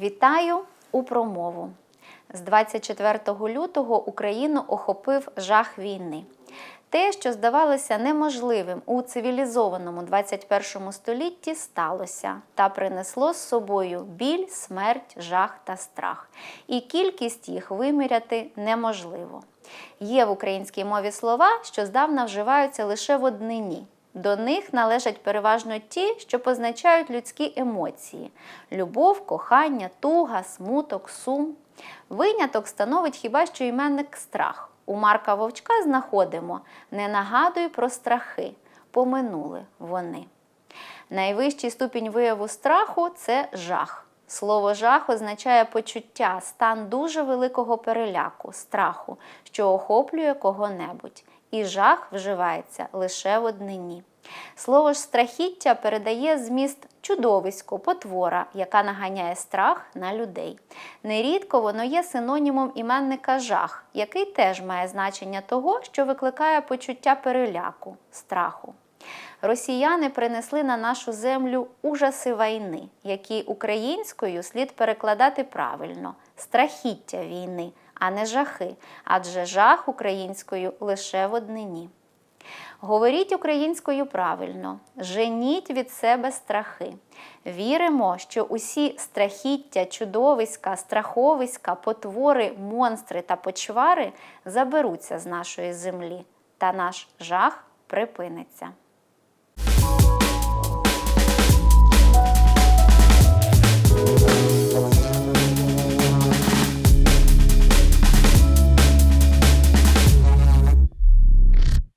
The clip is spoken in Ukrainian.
Вітаю у промову. З 24 лютого Україну охопив жах війни. Те, що здавалося неможливим у цивілізованому 21 столітті, сталося та принесло з собою біль, смерть, жах та страх. І кількість їх виміряти неможливо. Є в українській мові слова, що здавна вживаються лише в однині. До них належать переважно ті, що позначають людські емоції: любов, кохання, туга, смуток, сум. Виняток становить хіба що іменник страх. У Марка Вовчка знаходимо не нагадуй про страхи, поминули вони. Найвищий ступінь вияву страху це жах. Слово жах означає почуття, стан дуже великого переляку, страху, що охоплює кого-небудь. І жах вживається лише в однині. Слово ж страхіття передає зміст чудовисько, потвора, яка наганяє страх на людей. Нерідко воно є синонімом іменника жах, який теж має значення того, що викликає почуття переляку, страху. Росіяни принесли на нашу землю ужаси війни, які українською слід перекладати правильно страхіття війни, а не жахи, адже жах українською лише в однині. Говоріть українською правильно, женіть від себе страхи. Віримо, що усі страхіття, чудовиська, страховиська, потвори, монстри та почвари заберуться з нашої землі, та наш жах припиниться.